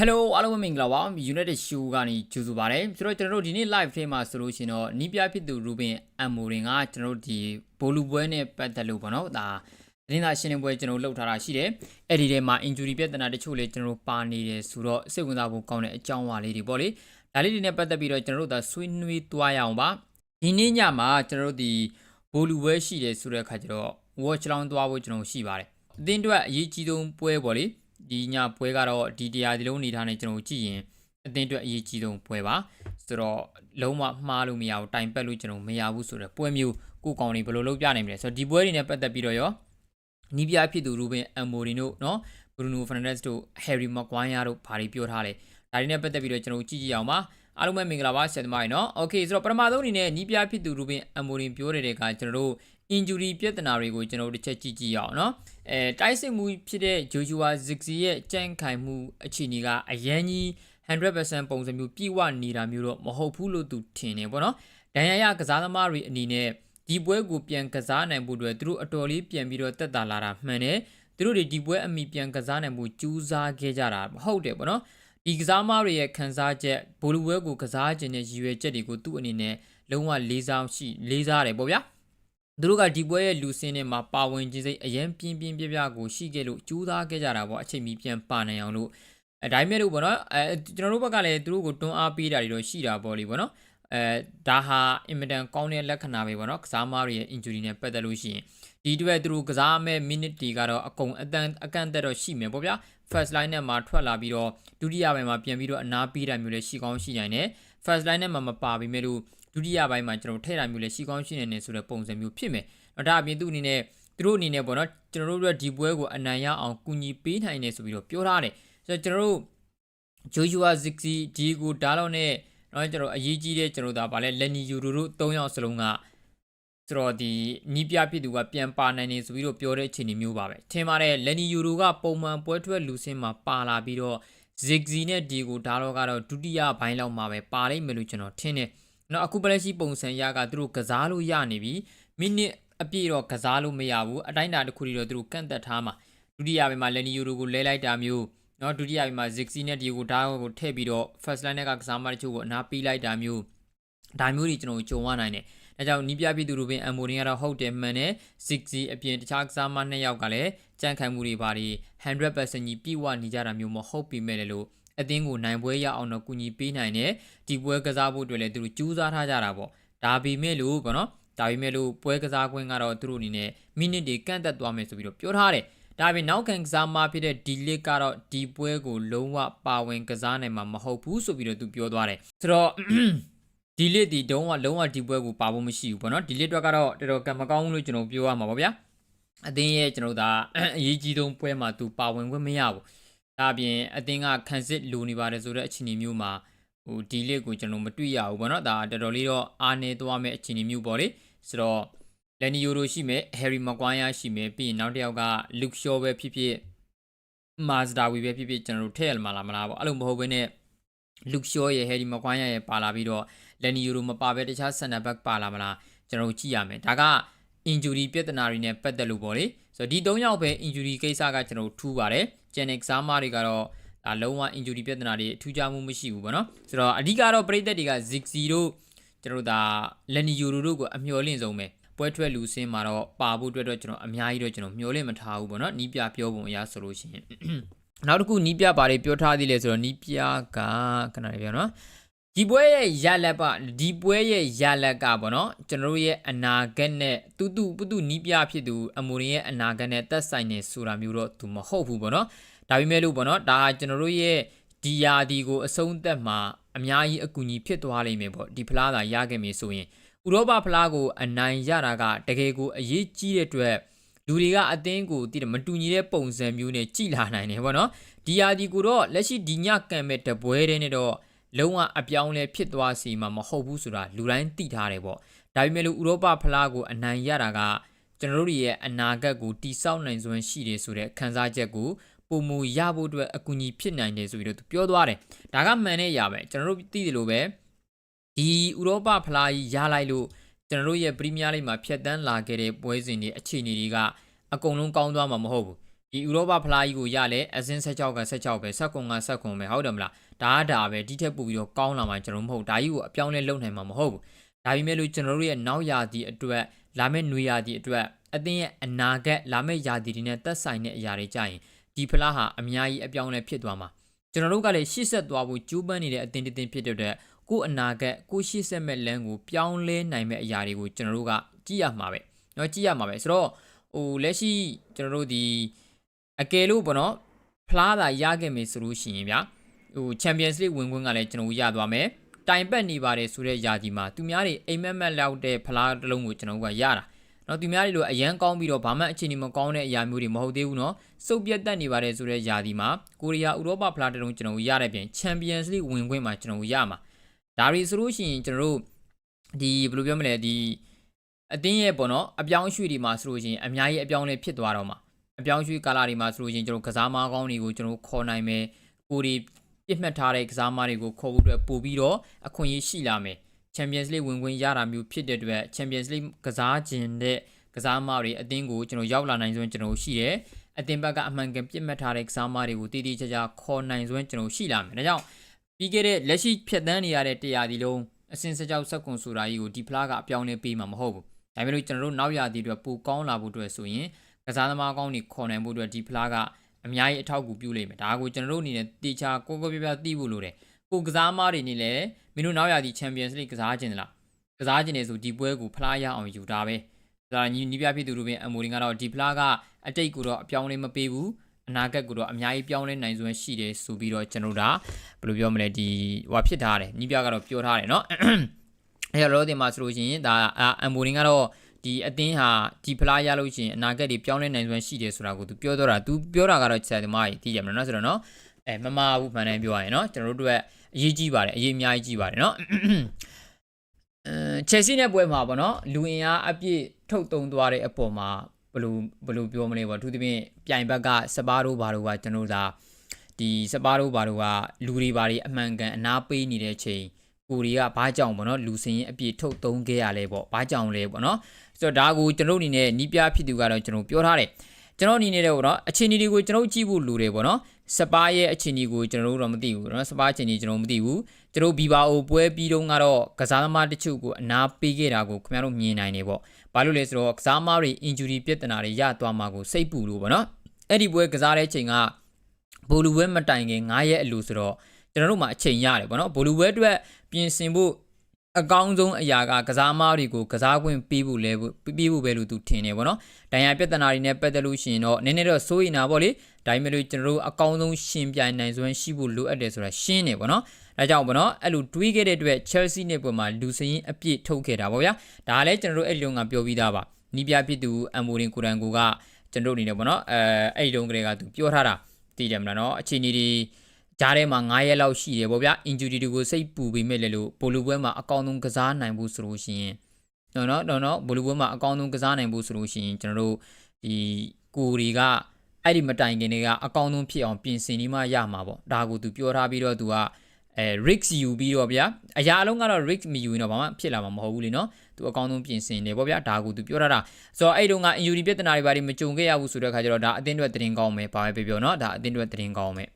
Hello အားလုံးပဲမင်္ဂလာပါ United Show ကနေကြိုဆိုပါရစေဆိုတော့ကျွန်တော်တို့ဒီနေ့ live ထဲမှာဆိုလို့ရှိရင်တော့နီးပြဖြစ်သူ Ruben Amorin ကကျွန်တော်တို့ဒီဘိုလူပွဲနဲ့ပတ်သက်လို့ပေါ့နော်ဒါသတင်းစာရှင်းလင်းပွဲကျွန်တော်တို့လုပ်ထားတာရှိတယ်အဲ့ဒီထဲမှာ injury ပြဿနာတချို့လည်းကျွန်တော်တို့ပါနေတယ်ဆိုတော့စိတ်ဝင်စားဖို့ကောင်းတဲ့အကြောင်းအရာလေးတွေပေါ့လေဒါလေးတွေနဲ့ပတ်သက်ပြီးတော့ကျွန်တော်တို့ဒါဆွေးနွေးသွားရအောင်ပါဒီနေ့ညမှာကျွန်တော်တို့ဒီဘိုလူပွဲရှိတယ်ဆိုတဲ့အခါကျတော့ watch လောင်းသွားဖို့ကျွန်တော်ရှိပါတယ်အသင်းအတွက်အရေးကြီးဆုံးပွဲပေါ့လေ ဒီညပွဲကတော့ဒီတရားဒီလုံးအနေထားနဲ့ကျွန်တော်ကြည့်ရင်အတင်းအတွက်အရေးကြီးဆုံးပွဲပါဆိုတော့လုံးဝမှားလို့မရဘူးတိုင်ပက်လို့ကျွန်တော်မရဘူးဆိုတော့ပွဲမျိုးကိုကောင်တွေဘယ်လိုလုပ်ပြနိုင်မလဲဆိုတော့ဒီပွဲတွေနဲ့ပတ်သက်ပြီးတော့ရောနီးပြဖြစ်သူရူဘင်အမ်မိုရီတို့နော်ဘရူနိုဖာနန်ဒက်စ်တို့ဟယ်ရီမကွိုင်းယာတို့ဘာတွေပြောထားလဲဒါတွေနဲ့ပတ်သက်ပြီးတော့ကျွန်တော်ကြည့်ကြည့်အောင်ပါအားလုံးပဲမင်္ဂလာပါဆရာသမားရေနော်။ Okay ဆိုတော့ပထမဆုံးအနေနဲ့ညီးပြဖြစ်သူရူဘင်အမိုရင်ပြောတဲ့တဲ့ကကျွန်တော်တို့ injury ပြဿနာတွေကိုကျွန်တော်တို့တစ်ချက်ကြည့်ကြည့်အောင်နော်အဲတိုက်စစ်မှုဖြစ်တဲ့ Joshua Ziggy ရဲ့ကြန့်ခိုင်မှုအခြေအနေကအရန်ကြီး100%ပုံစံမျိုးပြည့်ဝနေတာမျိုးတော့မဟုတ်ဘူးလို့သူထင်တယ်ပေါ့နော်ဒဏ်ရာရကစားသမားတွေအနေနဲ့ဒီပွဲကိုပြန်ကစားနိုင်ဖို့အတွက်သူတို့အတော်လေးပြန်ပြီးတော့တက်တာလာတာမှန်တယ်သူတို့တွေဒီပွဲအမိပြန်ကစားနိုင်မှုကြိုးစားခဲ့ကြတာမဟုတ်တယ်ပေါ့နော်ဒီကစားသမားတွေရဲ့ခံစားချက်ဘိုလူပွဲကိုကစားခြင်းနဲ့ရည်ရွယ်ချက်တွေကိုသူ့အနေနဲ့လုံးဝလေးစားရှိလေးစားတယ်ပေါ့ဗျာ သူတို့ကဒီပွဲရဲ့လူစင်းထဲမှာပါဝင်ခြင်းစိတ်အရင်ပြင်းပြင်းပြပြကိုရှိခဲ့လို့ကြိုးစားခဲ့ကြတာပေါ့အချိန်မီပြန်ပါနိုင်အောင်လို့အဲဒါပေမဲ့လို့ပေါ့နော်အဲကျွန်တော်တို့ဘက်ကလည်းသူတို့ကိုတွန်းအားပေးတာတွေတော့ရှိတာပေါ့လေပေါ့နော်အဲဒါဟာအင်မတန်ကောင်းတဲ့လက္ခဏာပဲပေါ့နော်ကစားမားတွေရဲ့ injury နဲ့ပတ်သက်လို့ရှိရင်ဒီအတွက်သူတို့ကစားမဲ့ minute တွေကတော့အကုန်အတန်အကန့်အသတ်တော့ရှိမယ်ပေါ့ဗျာ first line နဲ့မှာထွက်လာပြီးတော့ဒုတိယပိုင်းမှာပြန်ပြီးတော့အနားပေးတာမျိုးလည်းရှိကောင်းရှိနိုင်တယ် first line နဲ့မှာမပါပြီးမဲ့လို့ဒုတိယပိုင်းမှာကျွန်တော်ထည့်တာမျိုးလည်းရှိကောင်းရှိနေတယ်ဆိုတဲ့ပုံစံမျိုးဖြစ်မယ်။တော့ဒါအပြင်သူ့အနေနဲ့သူတို့အနေနဲ့ပေါ့နော်ကျွန်တော်တို့ဒီပွဲကိုအနိုင်ရအောင်ကူညီပေးနိုင်တယ်ဆိုပြီးတော့ပြောထားတယ်။ဆိုတော့ကျွန်တော်တို့ Joshua Ziggy Diego Dalot နဲ့တော့ကျွန်တော်အရေးကြီးတဲ့ကျွန်တော်ဒါဗာလဲ Lenny Yoro တို့၃ယောက်စလုံးကဆိုတော့ဒီနီးပြဖြစ်သူကပြန်ပါနိုင်နေဆိုပြီးတော့ပြောတဲ့အခြေအနေမျိုးပါပဲထင်ပါတယ် Lenny Yoro ကပုံမှန်ပွဲထွက်လူစင်းမှာပါလာပြီးတော့ Ziggy နဲ့ Diego Dalot ကတော့ဒုတိယဘိုင်းလောက်မှာပဲပါလိမ့်မယ်လို့ကျွန်တော်ထင်တယ် နော်အခုပလက်ရှိပုံစံရကသူတို့ကစားလို့ရနေပြီမိနစ်အပြည့်တော့ကစားလို့မရဘူးအတိုင်းအတာတစ်ခုတည်းတော့သူတို့ကန့်သက်ထားမှာဒုတိယပိုင်းမှာ Lenny Yoro ကိုလဲလိုက်တာမျိုးနော်ဒုတိယပိုင်းမှာ Ziggy နဲ့ Diego Dalot ကိုထည့်ပြီးတော့ first line နဲ့ကကစားမတချို့ကိုအနားပေးလိုက်တာမျိုးဒါမျိုးတွေကျွန်တော်ကြုံရနိုင်တယ်ဒါကြောင့်နီးပြပြည်သူတို့ပင်အမ်မိုရင်ကတော့ဟုတ်တယ်မှန်တယ်60အပြင်တခြားကစားမနှစ်ယောက်ကလည်းကြန့်ခိုင်မှုတွေပါဒီ100%ကြီးပြည့်ဝနေကြတာမျိုးမဟုတ်ပြီမဲ့လေလို့ အသင်းကိုနိုင်ပွဲရအောင်တော့ကူညီပေးနိုင်တယ်ဒီပွဲကစားဖို့အတွက်လည်းသူတို့ကြိုးစားထားကြတာပေါ့ဒါပေမဲ့လို့ပေါ့နော်ဒါပေမဲ့လို့ပွဲကစားခွင့်ကတော့သူတို့အနေနဲ့မိနစ်တွေကန့်သက်သွားမယ်ဆိုပြီးတော့ပြောထားတယ်ဒါပြင်နောက်ခံကစားမဖြစ်တဲ့ဒီလစ်ကတော့ဒီပွဲကိုလုံးဝပါဝင်ကစားနိုင်မှာမဟုတ်ဘူးဆိုပြီးတော့သူပြောသွားတယ်ဆိုတော့ဒီလစ်ဒီတုံးကလုံးဝဒီပွဲကိုပါဖို့မရှိဘူးပေါ့နော်ဒီလစ်အတွက်ကတော့တော်တော်ကံမကောင်းဘူးလို့ကျွန်တော်ပြောရမှာပါဗျာအသင်းရဲ့ကျွန်တော်ဒါအရေးကြီးဆုံးပွဲမှာသူပါဝင်ခွင့်မရဘူး ဒါပြင်အသင်းကခံစစ်လိုနေပါတယ်ဆိုတဲ့အခြေအနေမျိုးမှာဟိုဒီလစ်ကိုကျွန်တော်မတွေ့ရဘူးပေါ့နော်ဒါတော်တော်လေးတော့အားနေသွားမဲ့အခြေအနေမျိုးပေါ့လေဆိုတော့လန်နီယိုရိုရှိမယ်ဟယ်ရီမကွိုင်းယာရှိမယ်ပြီးရင်နောက်တစ်ယောက်ကလုခ်ရှောပဲဖြစ်ဖြစ်မာဇဒါဝီပဲဖြစ်ဖြစ်ကျွန်တော်တို့ထည့်ရမှာလားမလားပေါ့အဲ့လိုမဟုတ်ဘဲနဲ့လုခ်ရှောရဲ့ဟယ်ရီမကွိုင်းယာရဲ့ပါလာပြီးတော့လန်နီယိုရိုမပါဘဲတခြားဆန်နာဘက်ပါလာမလားကျွန်တော်တို့ကြည့်ရမယ်ဒါက injury ပြဿနာတွေနဲ့ပတ်သက်လို့ပေါ့လေဆိုတော့ဒီ၃ယောက်ပဲ injury ကိစ္စကကျွန်တော်ထူးပါတယ် Genex စားမတွေကတော့ဒါလုံးဝ injury ပြဿနာတွေထူးခြားမှုမရှိဘူးပေါ့နော်ဆိုတော့အဓိကတော့ပရိသတ်တွေက Ziggy တို့ကျွန်တော်တို့ဒါ Lenny Yoro တို့ကိုအမျှော်လင့်ဆုံးပဲပွဲထွက်လူစင်းမှာတော့ပါဖို့အတွက်တော့ကျွန်တော်အများကြီးတော့ကျွန်တော်မျှော်လင့်မထားဘူးပေါ့နော်နီးပြပြောပုံအရဆိုလို့ရှိရင်နောက်တစ်ခုနီးပြပါတယ်ပြောထားသေးလဲဆိုတော့နီးပြကခဏလေးပြောနော် ဒီပွဲရဲ့ရလက်ပဒီပွဲရဲ့ရလက်ကပေါ့နော်ကျွန်တော်တို့ရဲ့အနာဂတ်နဲ့တူတူပုတူနီးပြဖြစ်သူအမိုရင်ရဲ့အနာဂတ်နဲ့သက်ဆိုင်နေဆိုတာမျိုးတော့သူမဟုတ်ဘူးပေါ့နော်ဒါပေမဲ့လို့ပေါ့နော်ဒါကျွန်တော်တို့ရဲ့ဒီယာဒီကိုအဆုံးသက်မှာအများကြီးအကူအညီဖြစ်သွားလိမ့်မယ်ပေါ့ဒီဖလားသာရခဲ့ပြီဆိုရင်ဥရောပဖလားကိုအနိုင်ရတာကတကယ်ကိုအရေးကြီးတဲ့အတွက်လူတွေကအသင်းကိုတည်တယ်မတူညီတဲ့ပုံစံမျိုးနဲ့ကြည်လာနိုင်တယ်ပေါ့နော်ဒီယာဒီကိုတော့လက်ရှိဒီညကံမဲ့တပွဲတဲ့နဲ့တော့ လုံးဝအပြောင်းလဲဖြစ်သွားစီမှာမဟုတ်ဘူးဆိုတာလူတိုင်းသိထားတယ်ပေါ့ဒါပေမဲ့လို့ဥရောပဖလားကိုအနိုင်ရတာကကျွန်တော်တို့ရဲ့အနာဂတ်ကိုတိစောက်နိုင်စွမ်းရှိတယ်ဆိုတဲ့ခံစားချက်ကိုပုံမူရဖို့အတွက်အကူအညီဖြစ်နိုင်တယ်ဆိုပြီးတော့သူပြောသွားတယ်ဒါကမှန်တဲ့အရာပဲကျွန်တော်တို့သိတယ်လို့ပဲဒီဥရောပဖလားကြီးရလိုက်လို့ကျွန်တော်တို့ရဲ့ပရီးမီးယားလိဂ်မှာဖြတ်တန်းလာခဲ့တဲ့ပွဲစဉ်တွေအခြေအနေတွေကအကုန်လုံးကောင်းသွားမှာမဟုတ်ဘူးဒီဥရောပဖလားကြီးကိုရလဲအစင်း16က16ပဲ16က16ပဲဟုတ်တယ်မလား ဒါကဒါပဲဒီထက်ပိုပြီးတော့ကောင်းလာမှကျွန်တော်မဟုတ်ဒါကြီးကိုအပြောင်းလဲလုပ်နိုင်မှာမဟုတ်ဘူးဒါပေမဲ့လို့ကျွန်တော်တို့ရဲ့နောက်ရာသီအတွက်လာမယ့်နွေရာသီအတွက်အသင်းရဲ့အနာဂတ်လာမယ့်ရာသီတွေနဲ့သက်ဆိုင်တဲ့အရာတွေကြရင်ဒီဖလားဟာအများကြီးအပြောင်းလဲဖြစ်သွားမှာကျွန်တော်တို့ကလည်းရှေ့ဆက်သွားဖို့ကြိုးပမ်းနေတဲ့အသင်းတစ်သင်းဖြစ်တဲ့အတွက်ကိုယ်အနာဂတ်ကိုရှေ့ဆက်မဲ့လမ်းကိုပြောင်းလဲနိုင်မဲ့အရာတွေကိုကျွန်တော်တို့ကကြည့်ရမှာပဲเนาะကြည့်ရမှာပဲဆိုတော့ဟိုလက်ရှိကျွန်တော်တို့ဒီအကယ်လို့ပေါ့နော်ဖလားသာရခဲ့မယ်ဆိုလို့ရှိရင်ဗျာ ဟို Champions League ဝင်ခွင့်ကလည်းကျွန်တော်တို့ရသွားမယ်တိုင်ပတ်နေပါတယ်ဆိုတဲ့ຢာကြီးမှာသူများတွေအိမ်မက်မက်လောက်တဲ့ဖလားတစ်လုံးကိုကျွန်တော်တို့ကရတာနော်သူများတွေလိုအရန်ကောင်းပြီးတော့ဘာမှအခြေအနေမကောင်းတဲ့အရာမျိုးတွေမဟုတ်သေးဘူးနော်စုပ်ပြတ်တက်နေပါတယ်ဆိုတဲ့ຢာဒီမှာကိုရီးယားဥရောပဖလားတစ်လုံးကျွန်တော်တို့ရတဲ့ပြင် Champions League ဝင်ခွင့်မှာကျွန်တော်တို့ရမှာဒါရီဆိုလို့ရှိရင်ကျွန်တော်တို့ဒီဘယ်လိုပြောမလဲဒီအတင်းရဲ့ပေါ့နော်အပြောင်းအရွှေ့ဒီမှာဆိုလို့ရှိရင်အများကြီးအပြောင်းလဲဖြစ်သွားတော့မှာအပြောင်းအရွှေ့ကာလာတွေမှာဆိုလို့ရှိရင်ကျွန်တော်ကစားမကောင်းတွေကိုကျွန်တော်ခေါ်နိုင်မယ်ကိုရီ ပြစ်မှတ်ထားတဲ့ကစားမတွေကိုခေါ်ဖို့အတွက်ပို့ပြီးတော့အခွင့်အရေးရှိလာမယ် Champions League ဝင်ခွင့်ရတာမျိုးဖြစ်တဲ့အတွက် Champions League ကစားခြင်းတဲ့ကစားမတွေအသင်းကိုကျွန်တော်ရောက်လာနိုင်စွမ်းကျွန်တော်ရှိတယ်အသင်းဘက်ကအမှန်ကန်ပြစ်မှတ်ထားတဲ့ကစားမတွေကိုတည်တည်ချာချာခေါ်နိုင်စွမ်းကျွန်တော်ရှိလာမယ်ဒါကြောင့်ပြီးခဲ့တဲ့လက်ရှိဖြတ်တန်းနေရတဲ့တရားဒီလုံးအစင်စကြောက်ဆက်ကွန်ဆိုတာကြီးကိုဒီဖလားကအပြောင်းလဲပေးမှာမဟုတ်ဘူးဒါပေမဲ့လို့ကျွန်တော်တို့နောက်ရသည်တွေပိုကောင်းလာဖို့အတွက်ဆိုရင်ကစားသမားကောင်းတွေခေါ်နိုင်ဖို့အတွက်ဒီဖလားက အများကြီးအထောက်အကူပြုလိမ့်မယ်ဒါကိုကျွန်တော်တို့အနေနဲ့တေချာကိုကိုပြပြသိဖို့လိုတယ်ကိုကစားမားတွေနေလဲမင်းတို့နောက်ရသည်ချန်ပီယံစ်လိကစားခြင်းလားကစားခြင်းနေဆိုဒီပွဲကိုဖလားရအောင်ယူတာပဲဒါညီနီးပြဖြစ်သူတို့ပင်အမိုရင်ကတော့ဒီဖလားကအတိတ်ကိုတော့အပြောင်းလဲမပေးဘူးအနာဂတ်ကိုတော့အများကြီးပြောင်းလဲနိုင်စွမ်းရှိတယ်ဆိုပြီးတော့ကျွန်တော်တို့ဘယ်လိုပြောမလဲဒီဟိုဖြစ်ထားတယ်ညီပြကတော့ပြောထားတယ်เนาะအဲ့တော့ဒီမှာဆိုလို့ရှိရင်ဒါအမိုရင်ကတော့ ဒီအသင်းဟာဒီဖလားရလို့ရှိရင်အနာဂတ်တွေပြောင်းလဲနိုင်စွမ်းရှိတယ်ဆိုတာကိုသူပြောတော့တာသူပြောတာကတော့ချက်သမားကြီးသိကြမှာနော်ဆိုတော့နော်အဲမမဘူးမှန်တယ်ပြောရရင်နော်ကျွန်တော်တို့တို့အရေးကြီးပါတယ်အရေးအများကြီးကြီးပါတယ်နော်အဲချက်စီနဲ့ပွဲမှာပေါ့နော်လူအင်အားအပြည့်ထုတ်သုံးသွားတဲ့အပေါ်မှာဘယ်လိုဘယ်လိုပြောမလဲပေါ့သူတို့ပြင်ပြိုင်ဘက်ကစပါးတို့ဘာတို့ကကျွန်တော်တို့ဒါဒီစပါးတို့ဘာတို့ကလူတွေဘာတွေအမှန်ကန်အနာပေးနေတဲ့ချိန် ကိုတွေကဘာကြောင့်ပေါ့နော်လူစင်ရင်အပြည့်ထုတ်သုံးခဲ့ရလဲပေါ့ဘာကြောင့်လဲပေါ့နော်ဆိုတော့ဒါကိုကျွန်တော်အနေနဲ့နီးပြဖြစ်သူကတော့ကျွန်တော်ပြောထားတယ်ကျွန်တော်အနေနဲ့တော့ပေါ့နော်အခြေအနေတွေကိုကျွန်တော်ကြည့်ဖို့လိုတယ်ပေါ့နော်စပါးရဲ့အခြေအနေကိုကျွန်တော်တို့တော့မသိဘူးပေါ့နော်စပါးအခြေအနေကျွန်တော်မသိဘူးကျွန်တော်ဘီဘာအိုပွဲပြီးတုန်းကတော့ကစားသမားတချို့ကိုအနာပေးခဲ့တာကိုခင်ဗျားတို့မြင်နိုင်နေပေါ့ဘာလို့လဲဆိုတော့ကစားသမားတွေ injury ပြဿနာတွေရသွားမှာကိုစိတ်ပူလို့ပေါ့နော်အဲ့ဒီပွဲကစားတဲ့ချိန်ကဘိုလူပွဲမတိုင်ခင်9ရက်အလိုဆိုတော့ ကျွန်တော်တို့မှာအချိန်ရတယ်ပေါ့နော်ဘိုလူပွဲအတွက်ပြင်ဆင်ဖို့အကောင်းဆုံးအရာကကစားမားတွေကိုကစားခွင့်ပေးဖို့လဲပေးဖို့ပဲလို့သူထင်နေပေါ့နော်။ဒဏ်ရာပြဿနာတွေနဲ့ပတ်သက်လို့ရှိရင်တော့နည်းနည်းတော့စိုးရိမ်တာပေါ့လေ။ဒါပေမဲ့လို့ကျွန်တော်တို့အကောင်းဆုံးရှင်ပြိုင်နိုင်စွမ်းရှိဖို့လိုအပ်တယ်ဆိုတာရှင်းနေပေါ့နော်။ဒါကြောင့်ပေါ့နော်အဲ့လိုတွေးခဲ့တဲ့အတွက် Chelsea နဲ့ပွဲမှာလူစရင်အပြည့်ထုတ်ခဲ့တာပေါ့ဗျာ။ဒါလည်းကျွန်တော်တို့အဲ့ဒီလုံးကပြောပြီးသားပါ။နီးပြဖြစ်သူအမ်မိုရင်ကိုရန်ကိုကကျွန်တော်တို့အနေနဲ့ပေါ့နော်အဲအဲ့ဒီလုံးကလေးကသူပြောထားတာသိတယ်မလားနော်။အခြေအနေတွေ ကြားထဲမှာ9ရက်လောက်ရှိတယ်ပေါ့ဗျာ injury တွေကိုစိတ်ပူပြီးမဲ့လေလို့ပိုလူပွဲမှာအကောင်းဆုံးကစားနိုင်ဖို့ဆိုလို့ရှိရင်နော်နော်နော်နော်ဘိုလူပွဲမှာအကောင်းဆုံးကစားနိုင်ဖို့ဆိုလို့ရှိရင်ကျွန်တော်တို့ဒီကိုတွေကအဲ့ဒီမတိုင်ခင်တွေကအကောင်းဆုံးဖြစ်အောင်ပြင်ဆင်နေမှရမှာပေါ့ဒါကိုသူပြောထားပြီးတော့သူကအဲ risk ယူပြီးတော့ဗျာအရာအလုံးကတော့ risk မယူရင်တော့ဘာမှဖြစ်လာမှာမဟုတ်ဘူးလေနော်သူအကောင်းဆုံးပြင်ဆင်နေပေါ့ဗျာဒါကိုသူပြောထားတာဆိုတော့အဲ့တုန်းက injury ပြဿနာတွေဘာတွေမကြုံခဲ့ရဘူးဆိုတဲ့အခါကျတော့ဒါအသင်းတွေတင်ကောင်းမယ်ဘာပဲပြောပြောနော်ဒါအသင်းတွေတင်ကောင်းမယ်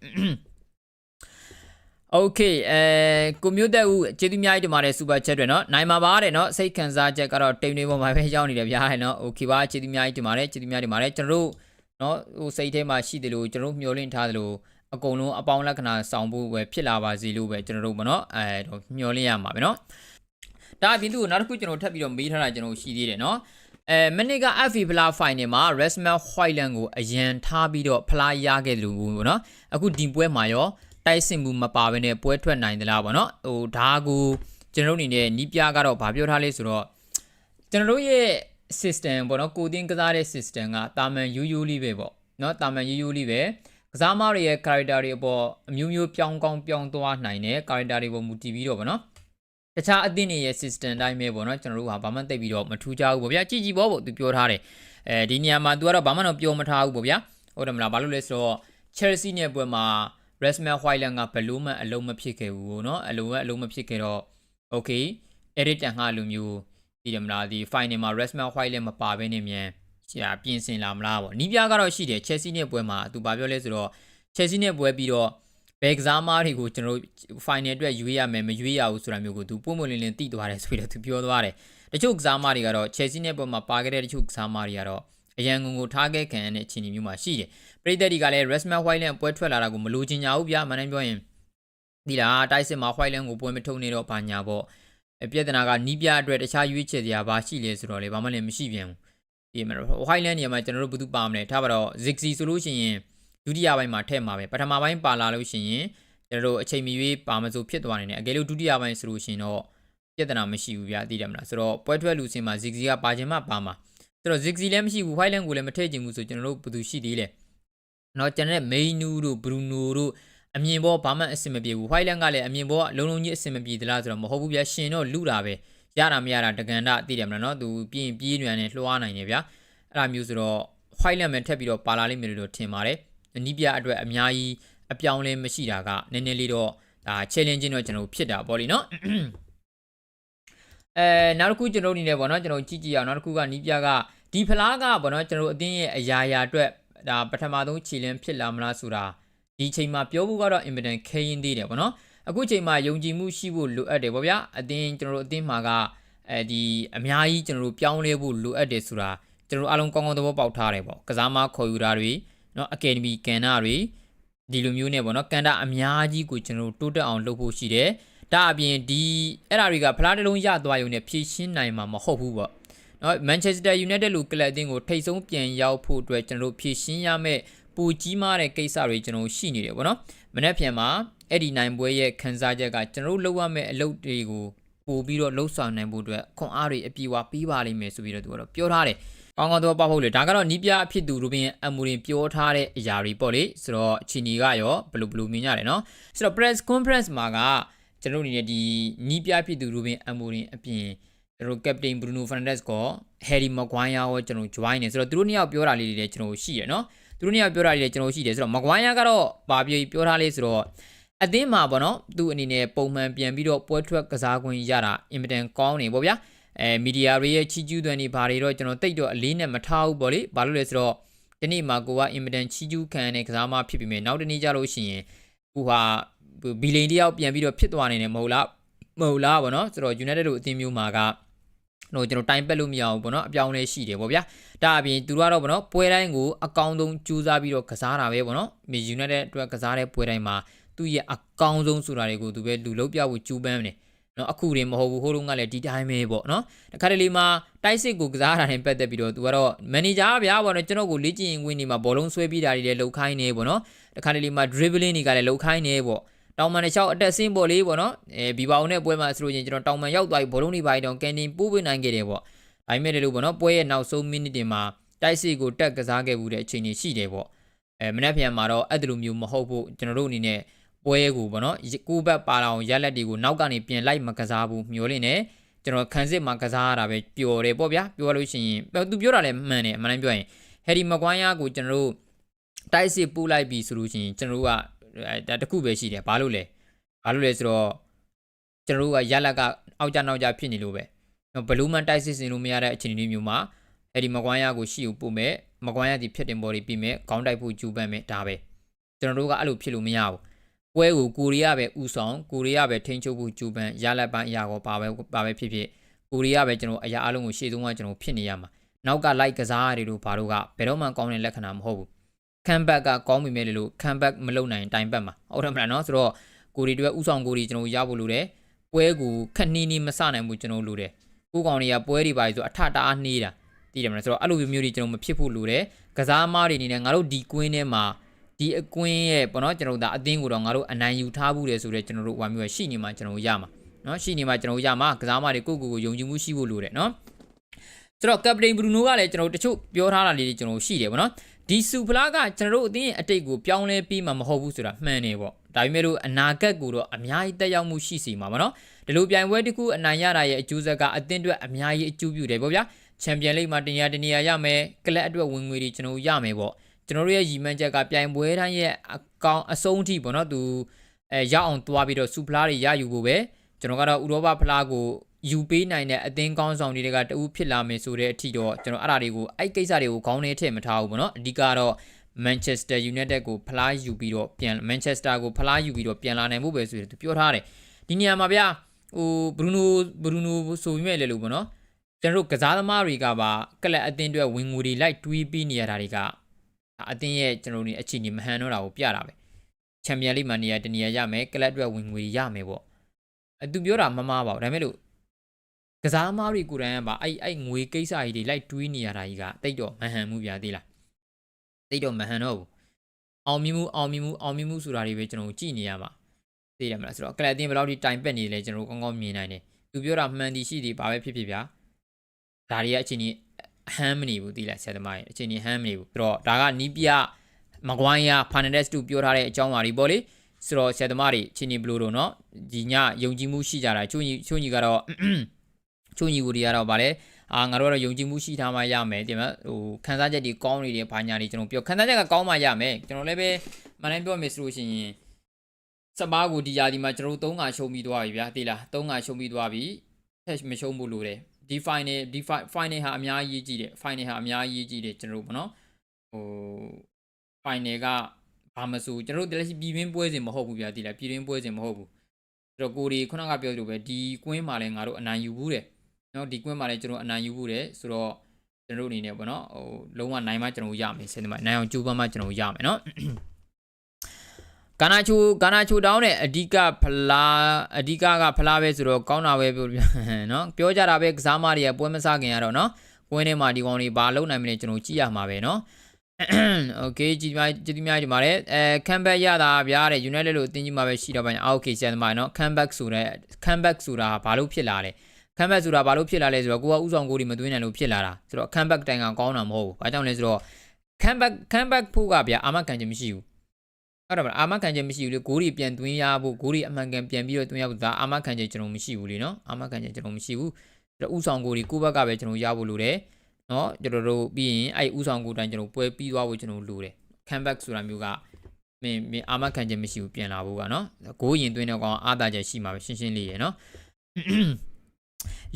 โอเคအဲကိုမျိုးတက်ဦးကျေးဇူးအများကြီးတင်ပါတယ်စူပါချက်တွေเนาะနိုင်မှာပါတဲ့เนาะစိတ်ခံစားချက်ကတော့တိမ်တွေပေါ်မှာပဲရောက်နေတယ်ဗျာเนาะโอเคပါကျေးဇူးအများကြီးတင်ပါတယ်ကျေးဇူးအများကြီးတင်ပါတယ်ကျွန်တော်တို့เนาะဟိုစိတ်ထဲမှာရှိတယ်လို့ကျွန်တော်တို့မျှော်လင့်ထားတယ်လို့အကုန်လုံးအပေါင်းလက္ခဏာဆောင်ဖို့ပဲဖြစ်လာပါစေလို့ပဲကျွန်တော်တို့မเนาะအဲမျှော်လင့်ရမှာပဲเนาะဒါအပြင်သူ့ကိုနောက်တစ်ခုကျွန်တော်ထပ်ပြီးတော့မေးထားတာကျွန်တော်ရှိသေးတယ်เนาะအဲမနေ့က FV ဖလား final မှာ Resmal Whiteland ကိုအရန်ထားပြီးတော့ဖလားရခဲ့တယ်လို့ပေါ့နော်အခုဒီပွဲမှာရော တိုက်စစ်မှုမပါဘဲနဲ့ပွဲထွက်နိုင်သလားပေါ့နော်ဟိုဒါကိုကျွန်တော်တို့အနေနဲ့နီးပြကတော့ဗာပြောထားလဲဆိုတော့ကျွန်တော်တို့ရဲ့ system ပေါ့နော်ကိုတင်းကစားတဲ့ system ကတာမန်ယူးယူးလေးပဲပေါ့နော်တာမန်ယူးယူးလေးပဲကစားမတွေရဲ့ character တွေအပေါ်အမျိုးမျိုးပြောင်းကောင်းပြောင်းသွားနိုင်တဲ့ character တွေပေါ်မူတည်ပြီးတော့ပေါ့နော်တခြားအသင်းတွေရဲ့ system တိုင်းပဲပေါ့နော်ကျွန်တော်တို့ကဘာမှသိပြီးတော့မထူးခြားဘူးပေါ့ဗျာကြည်ကြည်ပေါ့ပေါ့သူပြောထားတယ်အဲဒီနေရာမှာ तू ကတော့ဘာမှတော့ပြောမထားဘူးပေါ့ဗျာဟုတ်တယ်မလားဘာလို့လဲဆိုတော့ Chelsea နဲ့ပွဲမှာ Rasmus Hojlund ကဘလို့မှအလုံးမဖြစ်ခဲ့ဘူးပေါ့နော်အလုံးကအလုံးမဖြစ်ခဲ့တော့ okay Eric Tan ကလူမျိုးဒီတယ်မလားဒီ final မှာ Rasmus Hojlund မပါဘဲနဲ့မြန်ရှာပြင်ဆင်လာမလားပေါ့နီးပြားကတော့ရှိတယ် Chelsea နဲ့ပွဲမှာသူဘာပြောလဲဆိုတော့ Chelsea နဲ့ပွဲပြီးတော့ဘယ်ကစားမားတွေကိုကျွန်တော် final အတွက်ရွေးရမယ်မရွေးရဘူးဆိုတာမျိုးကိုသူပုံမလင်းလင်းသိသွားတယ်ဆိုပြီးတော့သူပြောသွားတယ်တချို့ကစားမားတွေကတော့ Chelsea နဲ့ပွဲမှာပါခဲ့တဲ့တချို့ကစားမားတွေကတော့ အရန်ငုံကိုထားခဲ့ခံရတဲ့အခြေအနေမျိုးမှာရှိတယ်ပရိသတ်တွေကလည်း Rasmus Hojlund ပွဲထွက်လာတာကိုမလိုချင်ကြဘူးဗျာမနိုင်ပြောရင်ဒီလားတိုက်စစ်မှာ Hojlund ကိုပွဲမထုတ်နေတော့ဘာညာပေါ့အပြဿနာကနီးပြအတွက်တခြားရွေးချယ်စရာဘာရှိလဲဆိုတော့လေဘာမှလည်းမရှိပြန်ဘူးဒီမှာ Hojlund နေရာမှာကျွန်တော်တို့ဘယ်သူပါမလဲထားပါတော့ Ziggy ဆိုလို့ရှိရင်ဒုတိယပိုင်းမှာထည့်မှာပဲပထမပိုင်းပါလာလို့ရှိရင်ကျွန်တော်တို့အချိန်မီရွေးပါမစို့ဖြစ်သွားနေတယ်အကယ်လို့ဒုတိယပိုင်းဆိုလို့ရှိရင်တော့ပြဿနာမရှိဘူးဗျာသိတယ်မလားဆိုတော့ပွဲထွက်လူစင်မှာ Ziggy ကပါခြင်းမှပါမှာ ဆိုတော့ Ziggy လည်းမရှိဘူး Hojlund ကိုလည်းမထည့်ချင်ဘူးဆိုကျွန်တော်တို့ဘယ်သူရှိသေးလဲနော်ကျွန်တော် Mainu တို့ Bruno တို့အမြင်ပေါ်ဘာမှအဆင်မပြေဘူး Hojlund ကလည်းအမြင်ပေါ်ကလုံးလုံးကြီးအဆင်မပြေသလားဆိုတော့မဟုတ်ဘူးဗျာရှင်တော့လူတာပဲရတာမရတာတကန်တာသိတယ်မလားနော်သူပြင်းပြေးညွန်နေလွှားနိုင်တယ်ဗျာအဲ့ဒါမျိုးဆိုတော့ Hojlund ပဲထက်ပြီးတော့ပါလာလိမ့်မယ်လို့ထင်ပါတယ်နီးပြအတွက်အများကြီးအပြောင်းလဲမရှိတာကနည်းနည်းလေးတော့ဒါ challenge တော့ကျွန်တော်ဖြစ်တာပေါ့လीနော် အဲနောက်တစ်ခုကျွန်တော်အနေနဲ့ပေါ့နော်ကျွန်တော်ကြည့်ကြည့်အောင်နောက်တစ်ခုကနီးပြကဒီဖလားကပေါ့နော်ကျွန်တော်အတင်းရဲ့အရာရာအတွက်ဒါပထမဆုံးခြေလင်းဖြစ်လာမလားဆိုတာဒီချိန်မှာပြောဖို့ကတော့အင်မတန်ခဲရင်သေးတယ်ပေါ့နော်အခုချိန်မှာယုံကြည်မှုရှိဖို့လိုအပ်တယ်ပေါ့ဗျာအတင်းကျွန်တော်တို့အတင်းမှာကအဲဒီအများကြီးကျွန်တော်တို့ပြောင်းလဲဖို့လိုအပ်တယ်ဆိုတာကျွန်တော်တို့အားလုံးကောင်းကောင်းသဘောပေါက်ထားတယ်ပေါ့ကစားမခေါ်ယူတာတွေเนาะအကယ်ဒမီကန်နာတွေဒီလိုမျိုးနဲ့ပေါ့နော်ကန်တာအများကြီးကိုကျွန်တော်တို့တိုးတက်အောင်လုပ်ဖို့ရှိတယ် ဒါအပြင်ဒီအဲ့ဒါတွေကဖလားတစ်လုံးရသွားရုံနဲ့ဖြည့်ရှင်းနိုင်မှာမဟုတ်ဘူးပေါ့နော်မန်ချက်စတာယူနိုက်တက်လိုကလပ်အသင်းကိုထိတ်ဆုံးပြန်ရောက်ဖို့အတွက်ကျွန်တော်တို့ဖြည့်ရှင်းရမယ့်ပူကြီးမားတဲ့ကိစ္စတွေကျွန်တော်ရှိနေတယ်ပေါ့နော်မနေ့ပြန်မှာအဲ့ဒီနိုင်ပွဲရဲ့ခန်းစားချက်ကကျွန်တော်တို့လုပ်ရမယ့်အလုပ်တွေကိုပို့ပြီးတော့လှုပ်ဆောင်နိုင်ဖို့အတွက်ခွန်အားတွေအပြည့်အဝပေးပါလိမ့်မယ်ဆိုပြီးတော့သူကတော့ပြောထားတယ်ကောင်းကောင်းတော့ပေါ့ဖို့လေဒါကတော့နီးပြအဖြစ်သူရူဘင်အမူရင်ပြောထားတဲ့အရာတွေပေါ့လေဆိုတော့ချီနီကရောဘလို့ဘလို့မြင်ရတယ်နော်ဆိုတော့ press conference မှာက ကျွန်တော်အနေနဲ့ဒီနီးပြဖြစ်သူရူဘင်အမ်မိုရင်အပြင်ကျွန်တော်ကပတိန်ဘရူနိုဖန်နန်ဒက်စ်ကောဟယ်ရီမဂွိုင်းယာရောကျွန်တော် join နေဆိုတော့သူတို့နှစ်ယောက်ပြောတာလေးတွေလည်းကျွန်တော်ရှိရနော်သူတို့နှစ်ယောက်ပြောတာလေးလည်းကျွန်တော်ရှိတယ်ဆိုတော့မဂွိုင်းယာကတော့ဗာပြေပြောထားလေးဆိုတော့အသင်းမှာပေါ့နော်သူအနေနဲ့ပုံမှန်ပြန်ပြီးတော့ပွဲထွက်ကစားခွင့်ရတာအင်မတန်ကောင်းနေပေါ့ဗျာအဲမီဒီယာတွေရဲ့ချီးကျူးသံတွေဘာတွေတော့ကျွန်တော်တိတ်တော့အလေးနဲ့မထားဘူးပေါ့လေဘာလို့လဲဆိုတော့ဒီနေ့မှာကိုကအင်မတန်ချီးကျူးခံရတဲ့ကစားမဖြစ်ပြီးမြေနောက်တနေ့ကြလို့ရှိရင်ကိုဟာ ဘီလိန်တယောက်ပြန်ပြီးတော့ဖြစ်သွားနေတယ်မဟုတ်လားမဟုတ်လားပေါ့နော်ဆိုတော့ United တို့အသင်းမျိုးမှာကတော့ကျွန်တော်တိုင်ပက်လို့မရဘူးပေါ့နော်အပြောင်းလဲရှိတယ်ပေါ့ဗျာဒါအပြင်သူတို့ကတော့ပေါ့နော်ပွဲတိုင်းကိုအကောင်းဆုံးကြိုးစားပြီးတော့ကစားတာပဲပေါ့နော်မီ United အတွက်ကစားတဲ့ပွဲတိုင်းမှာသူ့ရဲ့အကောင်းဆုံးဆိုတာတွေကိုသူပဲလူလုံးပြဖို့ကြိုးပမ်းနေတယ်နော်အခုရင်မဟုတ်ဘူးဟိုတုန်းကလည်းဒီတိုင်းပဲပေါ့နော်တခါတလေမှာတိုက်စစ်ကိုကစားတာနဲ့ပတ်သက်ပြီးတော့သူကတော့မန်နေဂျာဗျာပေါ့နော်ကျွန်တော်ကိုလေ့ကျင့်ဝင်နေမှာဘောလုံးဆွဲပြီးတာတွေလည်းလှုပ်ခိုင်းနေပေါ့နော်တခါတလေမှာ dribbling တွေကလည်းလှုပ်ခိုင်းနေပေါ့ တောင်မန်တစ်ချောက်အတက်ဆင်းပေါ်လေးပေါ့နော်အဲဘီဘောင်နဲ့ပွဲမှာဆိုလို့ချင်းကျွန်တော်တောင်မန်ရောက်သွားပြီဘောလုံးတွေပိုင်းတော့ကန်တင်ပို့ပေးနိုင်ခဲ့တယ်ပေါ့ဒါပေမဲ့လည်းလို့ပေါ့နော်ပွဲရဲ့နောက်ဆုံးမိနစ်တွေမှာတိုက်စစ်ကိုတက်ကစားခဲ့မှုတဲ့အချိန်ကြီးရှိတယ်ပေါ့အဲမနေ့ပြန်မှာတော့အဲ့လိုမျိုးမဟုတ်ဘူးကျွန်တော်တို့အနေနဲ့ပွဲကိုပေါ့နော်ကိုဘက်ပါလာအောင်ရက်လက်တွေကိုနောက်ကနေပြင်လိုက်မကစားဘူးမျောလင်းနေကျွန်တော်ခန်းစစ်မှာကစားရတာပဲပျော်တယ်ပေါ့ဗျာပြောလို့ရှိရင်သူပြောတာလည်းမှန်တယ်အမှန်တမ်းပြောရင်ဟယ်ရီမကွိုင်းယာကိုကျွန်တော်တို့တိုက်စစ်ပို့လိုက်ပြီဆိုလို့ရှိရင်ကျွန်တော်တို့က ဒါတခုပဲရှိတယ်ဘာလို့လဲဘာလို့လဲဆိုတော့ကျွန်တော်တို့ကရက်လက်ကအောက်ကြနောက်ကြဖြစ်နေလို့ပဲဘလူးမန်တိုက်စစ်စင်လို့မရတဲ့အခြေအနေမျိုးမှာအဲ့ဒီမကွိုင်းယာကိုရှိကိုပို့မယ်မကွိုင်းယာဒီဖြစ်တင်ပေါ်ပြီးပြီးမယ်ခေါင်းတိုက်ဖို့ဂျူပန်မယ်ဒါပဲကျွန်တော်တို့ကအဲ့လိုဖြစ်လို့မရဘူးပွဲကိုကိုရီးယားပဲဥဆောင်ကိုရီးယားပဲထိန်းချုပ်ဖို့ဂျူပန်ရလက်ပိုင်းအရာကိုပါပဲပါပဲဖြစ်ဖြစ်ကိုရီးယားပဲကျွန်တော်အရာအလုံးကိုရှေ့ဆုံးကကျွန်တော်ဖြစ်နေရမှာနောက်ကလိုက်ကစားရတယ်လို့ဘာလို့ကဘယ်တော့မှကောင်းတဲ့လက္ခဏာမဟုတ်ဘူး ခံဘက်ကကောင်းပြီမဲ့လို့ခံဘက်မလုံနိုင်တိုင်ဘက်မှာဟုတ်တယ်မလားနော်ဆိုတော့ကိုရီတွေဥဆောင်ကိုရီကျွန်တော်ရဖို့လိုတယ်ပွဲကိုခက်နှီးနှီးမစနိုင်ဘူးကျွန်တော်လိုတယ်ကိုကောင်တွေကပွဲတွေပါဆိုအထတအားနှီးတာတည်တယ်မလားဆိုတော့အဲ့လိုမျိုးတွေကျွန်တော်မဖြစ်ဖို့လိုတယ်ကစားမားတွေအနေနဲ့ငါတို့ဒီကွင်းထဲမှာဒီအကွင်းရဲ့ပေါ့နော်ကျွန်တော်တို့ဒါအသင်းကိုတော့ငါတို့အနိုင်ယူထားဘူးတယ်ဆိုတော့ကျွန်တော်တို့ဟိုမျိုးရှိနေမှာကျွန်တော်တို့ရမှာနော်ရှိနေမှာကျွန်တော်တို့ရမှာကစားမားတွေကိုကိုကိုယုံကြည်မှုရှိဖို့လိုတယ်နော်ဆိုတော့ကပတိန်ဘရူနိုကလည်းကျွန်တော်တို့တချို့ပြောထားတာလေးတွေကျွန်တော်ရှိတယ်ပေါ့နော် ဒီစူဖလားကကျွန်တော်တို့အသင်းရဲ့အတိတ်ကိုပြောင်းလဲပြီးမှမဟုတ်ဘူးဆိုတာမှန်နေပေါ့ဒါပေမဲ့လို့အနာဂတ်ကိုတော့အများကြီးတက်ရောက်မှုရှိစီမှာပေါ့နော်ဒီလိုပြိုင်ပွဲတစ်ခုအနိုင်ရတာရဲ့အကျိုးဆက်ကအသင်းအတွက်အများကြီးအကျိုးပြုတယ်ပေါ့ဗျာချန်ပီယံလိဂ်မှာတင်ရတနေရရမယ်ကလပ်အတွက်ဝင်ငွေတွေကျွန်တော်ရမယ်ပေါ့ကျွန်တော်တို့ရဲ့ရည်မှန်းချက်ကပြိုင်ပွဲတိုင်းရဲ့အကောင်အဆုံးအထိပေါ့နော်သူအဲရအောင်သွားပြီးတော့စူဖလားတွေရယူဖို့ပဲကျွန်တော်ကတော့ဥရောပဖလားကို ယူပေးနိုင်တဲ့အသင်းကောင်းဆောင်တွေကတဦးဖြစ်လာမယ်ဆိုတဲ့အထိတော့ကျွန်တော်အဲ့ဒါတွေကိုအဲ့ကိစ္စတွေကိုခေါင်းထဲထည့်မထားဘူးပေါ့နော်အဓိကတော့ Manchester United ကိုဖလားယူပြီးတော့ပြန် Manchester ကိုဖလားယူပြီးတော့ပြန်လာနိုင်ဖို့ပဲဆိုရင်သူပြောထားတယ်ဒီနေရာမှာဗျာဟို Bruno Bruno ဆိုပြီးမဲ့လေလို့ပေါ့နော်ကျွန်တော်တို့ကစားသမားတွေကပါကလပ်အသင်းအတွက်ဝင်ငွေတွေလိုက်တွေးပြီးနေရတာတွေကအသင်းရဲ့ကျွန်တော်တို့အခြေအနေမဟန်တော့တာကိုပြတာပဲချန်ပီယံလိမှာနေရာတနေရာရမယ်ကလပ်အတွက်ဝင်ငွေရမယ်ပေါ့အသူပြောတာမမှားပါဘူးဒါပေမဲ့လို့ ကစားသမားတွေကိုယ်တိုင်ကပါအဲ့အဲ့ငွေကိစ္စကြီးတွေလိုက်တွေးနေရတာကြီးကတိတ်တော့မဟန်မှုပြသေးလားတိတ်တော့မဟန်တော့ဘူးအောင်မြင်မှုအောင်မြင်မှုအောင်မြင်မှုဆိုတာတွေပဲကျွန်တော်တို့ကြည့်နေရမှာသိတယ်မလားဆိုတော့ကလပ်အတင်းဘယ်လောက်ထိတိုင်ပက်နေလဲကျွန်တော်တို့ကောင်းကောင်းမြင်နိုင်တယ်သူပြောတာမှန်တီရှိတယ်ဘာပဲဖြစ်ဖြစ်ဗျာဒါတွေရဲ့အချိန်ကြီးဟမ်းမနေဘူးသိလားဆရာသမားရဲ့အချိန်ကြီးဟမ်းမနေဘူးဆိုတော့ဒါကနီးပြမကွိုင်းယာဖာနန်ဒက်စ်တူပြောထားတဲ့အကြောင်းအရာတွေပေါ့လေဆိုတော့ဆရာသမားတွေအချိန်ကြီးဘယ်လိုတော့เนาะဒီညယုံကြည်မှုရှိကြတာချို့ညီချို့ညီကတော့ ချို့ညီကိုတွေကတော့ဗာလဲအာငါတို့ကတော့ယုံကြည်မှုရှိထားမှရမယ်တင်မဟိုခန်းစားချက်တွေကောင်းနေတယ်ဘာညာတွေကျွန်တော်ပြောခန်းစားချက်ကကောင်းမှရမယ်ကျွန်တော်လည်းပဲမနိုင်ပြောမယ်ဆိုလို့ရှိရင်စပါးကိုဒီယာဒီမှာကျွန်တော်တို့၃ငါရှုံးပြီးသွားပြီဗျာသိလား၃ငါရှုံးပြီးသွားပြီထက်မရှုံးဘူးလို့တယ်ဒီ final ဒီ final ဟာအများကြီးကြီးတယ် final ဟာအများကြီးကြီးတယ်ကျွန်တော်တို့ဘောနော်ဟို final ကဘာမဆိုကျွန်တော်တို့တလက်ရှိပြည်တွင်းပွဲစဉ်မဟုတ်ဘူးဗျာသိလားပြည်တွင်းပွဲစဉ်မဟုတ်ဘူးဆိုတော့ကိုဒီခုနကပြောသလိုပဲဒီကွင်းမှာလည်းငါတို့အနိုင်ယူဘူးတဲ့ နော်ဒီကွင်းမှာလည်းကျွန်တော်အနိုင်ယူဖို့တယ်ဆိုတော့ကျွန်တော်တို့အနေနဲ့ပေါ့နော်ဟိုလုံးဝနိုင်မှကျွန်တော်ရမယ်စင်တယ်မှာနိုင်အောင်ကြိုးပမ်းမှကျွန်တော်ရမယ်နော်ကာနာချူကာနာချူတောင်းတဲ့အဓိကဖလားအဓိကကဖလားပဲဆိုတော့ကောင်းတာပဲပြောပြနော်ပြောကြတာပဲကစားမတွေကပွဲမစားခင်ရတော့နော်ကွင်းထဲမှာဒီကောင်တွေဘာလုံးနိုင်မလဲကျွန်တော်ကြည့်ရမှာပဲနော်โอเคကြည်မကြည်များဒီမှာလည်းအဲ comeback ရတာဗျာတဲ့ United လို့အတင်းကြီးမှာပဲရှိတော့ပါရင်အော် okay ဆန်သမားနော် comeback ဆိုတဲ့ comeback ဆိုတာဘာလို့ဖြစ်လာလဲ comeback ဆိုတာဘာလို့ဖြစ်လာလဲဆိုတော့ကိုကဥဆောင်ကိုဒီမသွင်းနိုင်လို့ဖြစ်လာတာဆိုတော့ comeback တိုင်ကကောင်းတာမဟုတ်ဘူး။ဘာကြောင့်လဲဆိုတော့ comeback comeback ဖို့ကဗျာအာမခံချက်မရှိဘူး။အဲ့တော့အာမခံချက်မရှိဘူးလေကိုဒီပြန်သွင်းရဖို့ကိုဒီအမှန်ကန်ပြန်ပြီးတော့သွင်းရဖို့ဒါအာမခံချက်ကျွန်တော်မရှိဘူးလေနော်။အာမခံချက်ကျွန်တော်မရှိဘူး။အဲ့တော့ဥဆောင်ကိုဒီကိုဘက်ကပဲကျွန်တော်ရဖို့လိုတယ်။နော်ကျွန်တော်တို့ပြီးရင်အဲ့ဥဆောင်ကိုတိုင်ကျွန်တော်ပွဲပြီးသွားဖို့ကျွန်တော်လိုတယ်။ comeback ဆိုတာမျိုးကမင်းမင်းအာမခံချက်မရှိဘူးပြန်လာဖို့ကနော်။ကိုရင်သွင်းတဲ့ကောင်အာသာချက်ရှိမှာပဲရှင်းရှင်းလေးရယ်နော်။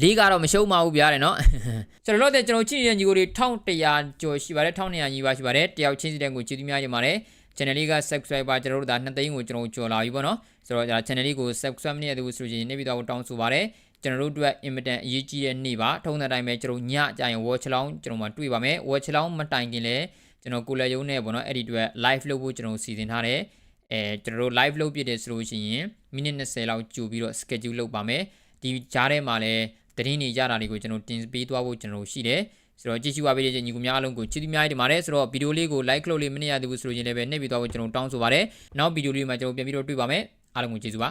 လေးကတော့မရှုံးပါဘူးဗျာတဲ့နော်ကျွန်တော်တို့တဲ့ကျွန်တော်ကြည့်နေတဲ့ညီကိုတွေ1100ကျော်ရှိပါတယ်1200ညီပါရှိပါတယ်တယောက်ချင်းစီတဲ့ကိုကြည့်သူများကြပါတယ် channel လေးက subscriber ကျွန်တော်တို့ဒါ2သိန်းကိုကျွန်တော်ကျော်လာပြီပေါ့နော်ဆိုတော့ဒါ channel လေးကို subscribe မနေရသေးဘူးဆိုရင်နေပြီးတော့တောင်းဆိုပါတယ်ကျွန်တော်တို့အတွက် invitation အရေးကြီးတဲ့နေ့ပါထုံးတဲ့အတိုင်းပဲကျွန်တော်ညကြရင် watch လောင်းကျွန်တော်မှတွေ့ပါမယ် watch လောင်းမတိုင်ခင်လဲကျွန်တော်ကိုလည်းရုံးနေပေါ့နော်အဲ့ဒီအတွက် live လုပ်ဖို့ကျွန်တော်စီစဉ်ထားတယ်အဲကျွန်တော်တို့ live လုပ်ပြတယ်ဆိုလို့ရှိရင်မိနစ်20လောက်ကြိုပြီးတော့ schedule လုပ်ပါမယ် ဒီကြားထဲမှာလည်းသတင်းတွေရတာတွေကိုကျွန်တော်တင်ပေးသွားဖို့ကျွန်တော်ရှိတယ်ဆိုတော့ကြည့်ရှုပါပေးတဲ့ညီကူများအားလုံးကိုချစ်သူများတင်ပါတယ်ဆိုတော့ဗီဒီယိုလေးကို like လုပ်လို့မနေရသေးဘူးဆိုလို့ရှင်လည်းပဲနှိပ်ပြီးသွားဖို့ကျွန်တော်တောင်းဆိုပါတယ်နောက်ဗီဒီယိုလေးမှာကျွန်တော်ပြန်ပြီးတော့တွေ့ပါမယ်အားလုံးကိုကျေးဇူးပါ